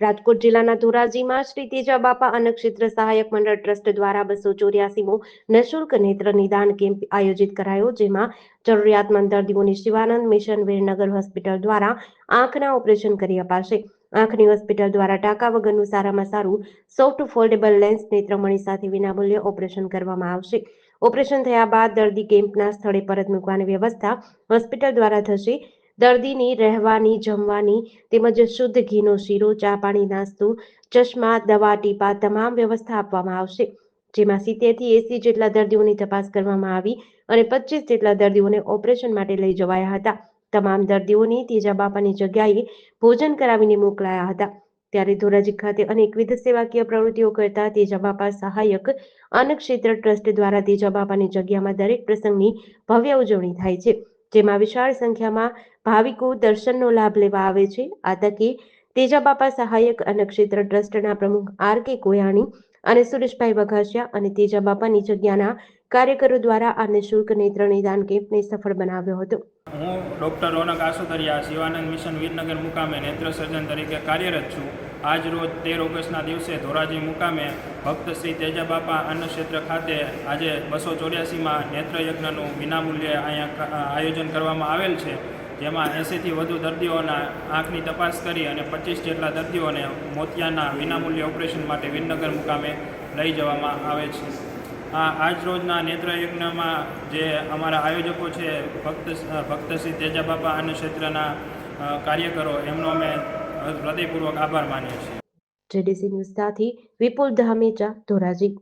રાજકોટ જિલ્લાના ધોરાજીમાં શ્રી તેજા બાપા અન્નક્ષેત્ર સહાયક મંડળ ટ્રસ્ટ દ્વારા બસો ચોર્યાસીમો નિઃશુલ્ક નેત્ર નિદાન કેમ્પ આયોજિત કરાયો, જેમાં જરૂરિયાતમંદ દર્દીઓને શિવાનંદ મિશન વીરનગર હોસ્પિટલ દ્વારા આંખના ઓપરેશન કરી અપાશે. આંખની હોસ્પિટલ દ્વારા ટાંકા વગરનું સારામાં સારું, સોફ્ટ ફોલ્ડેબલ લેન્સ નેત્રમણી સાથે વિનામૂલ્યે ઓપરેશન કરવામાં આવશે. ઓપરેશન થયા બાદ દર્દી કેમ્પના સ્થળે પરત મૂકવાની વ્યવસ્થા હોસ્પિટલ દ્વારા થશે. દર્દીની રહેવાની, જમવાની તેમજ શુદ્ધ ઘીનો શીરો, ચા પાણી, નાસ્તો, ચશ્મા, દવા, ટીપા તમામ વ્યવસ્થા આપવામાં આવશે. જેમાં સિત્તેરથી એસી જેટલા દર્દીઓની તપાસ કરવામાં આવી અને પચીસ જેટલા દર્દીઓને ઓપરેશન માટે લઈ જવાયા હતા. તમામ દર્દીઓની તેજા બાપાની જગ્યાએ ભોજન કરાવીને મોકલાયા હતા. ત્યારે ધોરાજી ખાતે અનેકવિધ સેવાકીય પ્રવૃત્તિઓ કરતા તેજા બાપા સહાયક અન્નક્ષેત્ર ટ્રસ્ટ દ્વારા તેજા બાપાની જગ્યામાં દરેક પ્રસંગની ભવ્ય ઉજવણી થાય છે. જેમાં વિશાળ સંખ્યામાં ભાવિકો દર્શનનો લાભ લેવા આવે છે. આ તકે તેજાબાપા સહાયક અને ક્ષેત્ર ટ્રસ્ટના પ્રમુખ આર કે કોયાણી અને સુરેશભાઈ વઘાસિયા અને તેજા બાપાની જગ્યાના કાર્યકરો દ્વારા આ નિઃશુલ્ક નેત્ર નિદાન કેમ્પને સફળ બનાવ્યો હતો. હું ડૉક્ટર રોનક આસુદરિયા શિવાનંદ મિશન વીરનગર મુકામે નેત્ર સર્જન તરીકે કાર્યરત છું. આજ રોજ તેર ઓગસ્ટના દિવસે ધોરાજી મુકામે ભક્ત શ્રી તેજા બાપા અન્નક્ષેત્ર ખાતે આજે બસો ચોર્યાસીમાં નેત્રયજ્ઞનું વિનામૂલ્યે અહીંયા આયોજન કરવામાં આવેલ છે. જેમાં એંસીથી વધુ દર્દીઓના આંખની તપાસ કરી અને પચીસ જેટલા દર્દીઓને મોતિયાના વિનામૂલ્ય ઓપરેશન માટે વિરનગર મુકામે લઈ જવામાં આવે છે. આ આજ રોજના નેત્રયજ્ઞમાં જે અમારા આયોજકો છે, ભક્ત ભક્ત શ્રી તેજા બાપા અન્ન ક્ષેત્રના કાર્યકરો, એમનો અમે હૃદયપૂર્વક આભાર માનીએ છીએ. જેડીસી ન્યૂઝ સાથે વિપુલ ધામેચા ધોરાજી.